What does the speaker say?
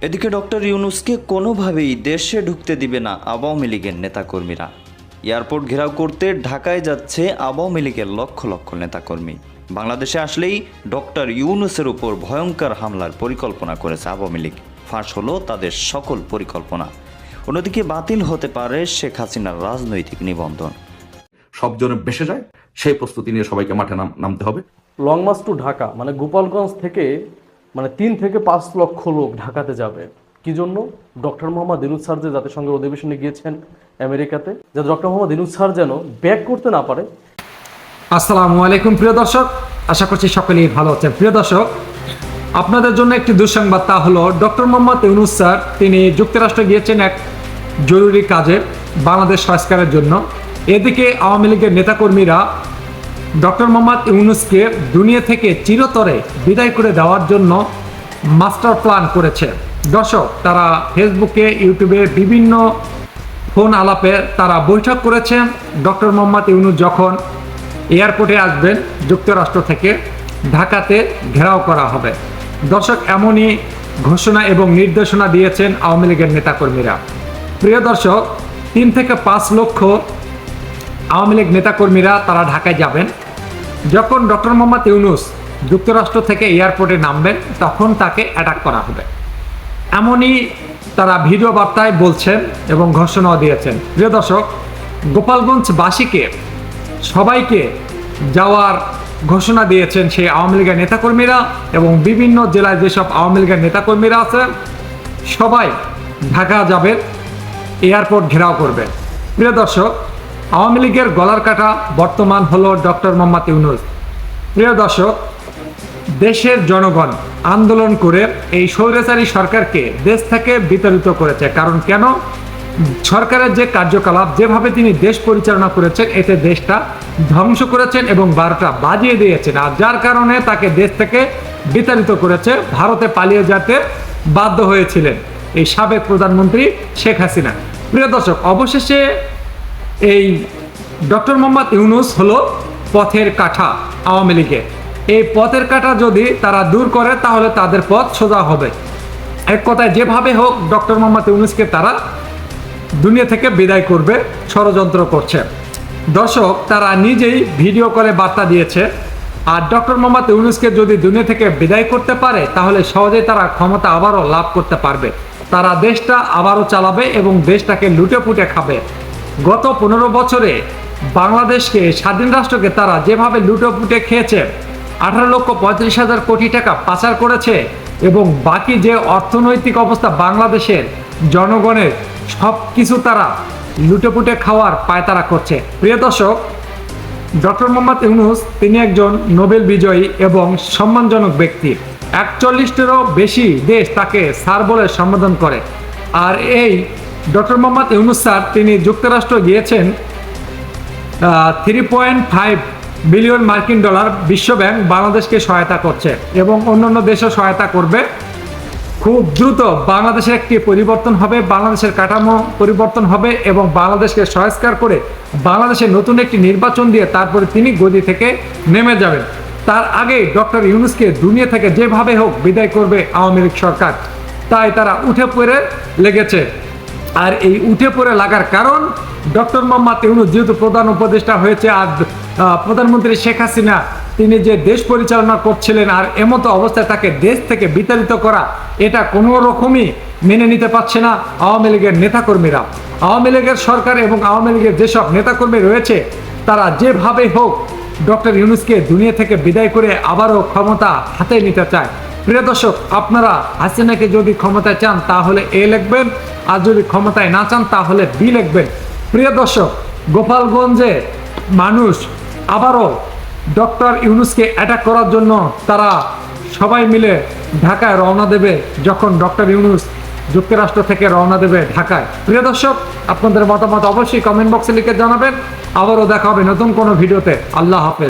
এদিকে ডক্টর ইউনুসকে কোনোভাবেই দেশে ঢুকতে দিবে না আওয়ামী লীগের নেতাকর্মীরা। এয়ারপোর্ট ঘেরাও করতে ঢাকায় যাচ্ছে আওয়ামী লীগের লক্ষ লক্ষ নেতাকর্মী। বাংলাদেশে আসলেই ডক্টর ইউনুসের উপর ভয়ঙ্কর হামলার পরিকল্পনা করেছে আওয়ামী লীগ। ফাঁস হলো তাদের সকল পরিকল্পনা। অন্যদিকে বাতিল হতে পারে শেখ হাসিনার রাজনৈতিক নিবন্ধন। সব জনে বেসে যায় সেই প্রস্তুতি নিয়ে সবাইকে মাঠে নাম- নামতে হবে। লং মার্চ টু ঢাকা মানে গোপালগঞ্জ থেকে মানে তিন থেকে পাঁচ লক্ষ লোক ঢাকাতে যাবে। কি জন্য? ডক্টর মোহাম্মদ ইনুজ স্যার যে জাতিসংঘের অধিবেশনে গিয়েছেন আমেরিকাতে, যে ডক্টর মোহাম্মদ ইনুজ স্যার যেন ব্যাক করতে না পারে। আসসালামু আলাইকুম, প্রিয় দর্শক। আশা করছি সকলেই ভালো আছেন। প্রিয় দর্শক, আপনাদের জন্য একটি দুঃসংবাদ, তা হলো, ডক্টর মোহাম্মদ ইউনুস স্যার, তিনি যুক্তরাষ্ট্রে গিয়েছেন এক জরুরি কাজে বাংলাদেশ সংস্কারের জন্য। এদিকে আওয়ামী লীগের নেতাকর্মীরা ডক্টর মোহাম্মদ ইউনুসকে দুনিয়া থেকে চিরতরে বিদায় করে দেওয়ার জন্য মাস্টার প্ল্যান করেছে। দর্শক, তারা ফেসবুকে, ইউটিউবে বিভিন্ন ফোন আলাপে তারা বৈঠক করেছেন ডক্টর মোহাম্মদ ইউনুস যখন এয়ারপোর্টে আসবেন, যুক্তরাষ্ট্র থেকে ঢাকাতে ঘেরাও করা হবে। দর্শক, এমনই ঘোষণা এবং নির্দেশনা দিয়েছেন আওয়ামী লীগের নেতাকর্মীরা। প্রিয় দর্শক, তিন থেকে পাঁচ লক্ষ আওয়ামী লীগ নেতাকর্মীরা তারা ঢাকায় যাবেন। যখন ডক্টর মোহাম্মদ ইউনুস যুক্তরাষ্ট্র থেকে এয়ারপোর্টে নামবেন, তখন তাকে অ্যাটাক করা হবে। এমনই তারা ভিডিও বার্তায় বলছেন এবং ঘোষণাও দিয়েছেন। প্রিয় দর্শক, গোপালগঞ্জবাসীকে, সবাইকে যাওয়ার ঘোষণা দিয়েছেন সেই আওয়ামী লীগের নেতাকর্মীরা এবং বিভিন্ন জেলায় যেসব আওয়ামী লীগের নেতাকর্মীরা আছেন, সবাই ঢাকা যাবেন, এয়ারপোর্ট ঘেরাও করবে প্রিয় দর্শক আওয়ামী লীগের গলার কাটা বর্তমান হলো ডক্টর মোহাম্মদ ইউনুস। প্রিয় দর্শক, দেশের জনগণ আন্দোলন করে এই স্বৈরাচারী সরকারকে দেশ থেকে বিতাড়িত করেছে। কারণ কেন? সরকারের যে কার্যকলাপ, যেভাবে তিনি দেশ পরিচালনা করেছেন, এতে দেশটা ধ্বংস করেছেন এবং বারোটা বাজিয়ে দিয়েছেন। আর যার কারণে তাকে দেশ থেকে বিতাড়িত করেছে, ভারতে পালিয়ে যেতে বাধ্য হয়েছিলেন এই সাবেক প্রধানমন্ত্রী শেখ হাসিনা। প্রিয় দর্শক, অবশেষে এই ডক্টর মোহাম্মদ ইউনুস হলো পথের কাঠা আওয়ামী লীগের। এই পথের কাঠা যদি তারা দূর করে, তাহলে তাদের পথ সোজা হবে। এক কথায় যেভাবে হোক, ডক্টর মোহাম্মদ ইউনুসকে তারা দুনিয়া থেকে বিদায় করবে, ষড়যন্ত্র করছে। দর্শক, তারা নিজেই ভিডিও করে বার্তা দিয়েছে, আর ডক্টর মোহাম্মদ ইউনুসকে যদি দুনিয়া থেকে বিদায় করতে পারে, তাহলে সহজেই তারা ক্ষমতা আবারও লাভ করতে পারবে। তারা দেশটা আবারও চালাবে এবং দেশটাকে লুটে পুটে খাবে। গত পনেরো বছরে বাংলাদেশকে স্বাধীন রাষ্ট্রকে তারা যেভাবে লুটে পুটে খেয়েছে, আঠারো লক্ষ পঁয়ত্রিশ হাজার কোটি টাকা পাচার করেছে এবং বাকি যে অর্থনৈতিক অবস্থা বাংলাদেশের জনগণের সব কিছু তারা লুটেপুটে খাওয়ার পায়তারা করছে। প্রিয় দর্শক, ডক্টর মোহাম্মদ ইউনুস, তিনি একজন নোবেল বিজয়ী এবং সম্মানজনক ব্যক্তি। একচল্লিশটিরও বেশি দেশ তাকে স্যার বলে সম্বোধন করে। আর এই ডক্টর মোহাম্মদ ইউনুস স্যার, তিনি যুক্তরাষ্ট্র গিয়েছেন থ্রি পয়েন্ট ফাইভ বিলিয়ন মার্কিন ডলার বিশ্বব্যাংক বাংলাদেশকে সহায়তা করছে এবং অন্যান্য দেশও সহায়তা করবে। খুব দ্রুত বাংলাদেশের একটি পরিবর্তন হবে, বাংলাদেশের কাঠামো পরিবর্তন হবে এবং বাংলাদেশকে সংস্কার করে বাংলাদেশে নতুন একটি নির্বাচন দিয়ে তারপরে তিনি গদি থেকে নেমে যাবেন। তার আগে ডক্টর ইউনুসকে দুনিয়া থেকে যেভাবে হোক বিদায় করবে আওয়ামী লীগ সরকার। তাই তারা উঠে পড়ে লেগেছে। আর এই উঠে পড়ে লাগার কারণ ডক্টর মোহাম্মদ ইউনুস যেহেতু প্রধান উপদেষ্টা হয়েছে আর প্রধানমন্ত্রী শেখ হাসিনা, তিনি যে দেশ পরিচালনা করছিলেন আর এমতো অবস্থায় তাকে দেশ থেকে বিতাড়িত করা, এটা কোনো রকমই মেনে নিতে পারছে না আওয়ামী লীগের নেতাকর্মীরা। আওয়ামী লীগের সরকার এবং আওয়ামী লীগের যেসব নেতাকর্মী রয়েছে, তারা যেভাবে হোক, ডক্টর ইউনুসকে দুনিয়া থেকে বিদায় করে আবারও ক্ষমতা হাতে নিতে চায়। প্রিয় দর্শক, আপনারা হাসিনাকে যদি ক্ষমতায় চান, তাহলে এ লিখবেন, আর যদি ক্ষমতায় না চান, তাহলে বি লিখবেন। প্রিয় দর্শক, গোপালগঞ্জে মানুষ আবারও ডক্টর ইউনুসকে অ্যাটাক করার জন্য তারা সবাই মিলে ঢাকায় রওনা দেবে, যখন ডক্টর ইউনুস যুক্তরাষ্ট্র থেকে রওনা দেবে ঢাকায়। প্রিয় দর্শক, আপনাদের মতামত অবশ্যই কমেন্ট বক্সে লিখে জানাবেন। আবারও দেখা হবে নতুন কোনো ভিডিওতে। আল্লাহ হাফেজ।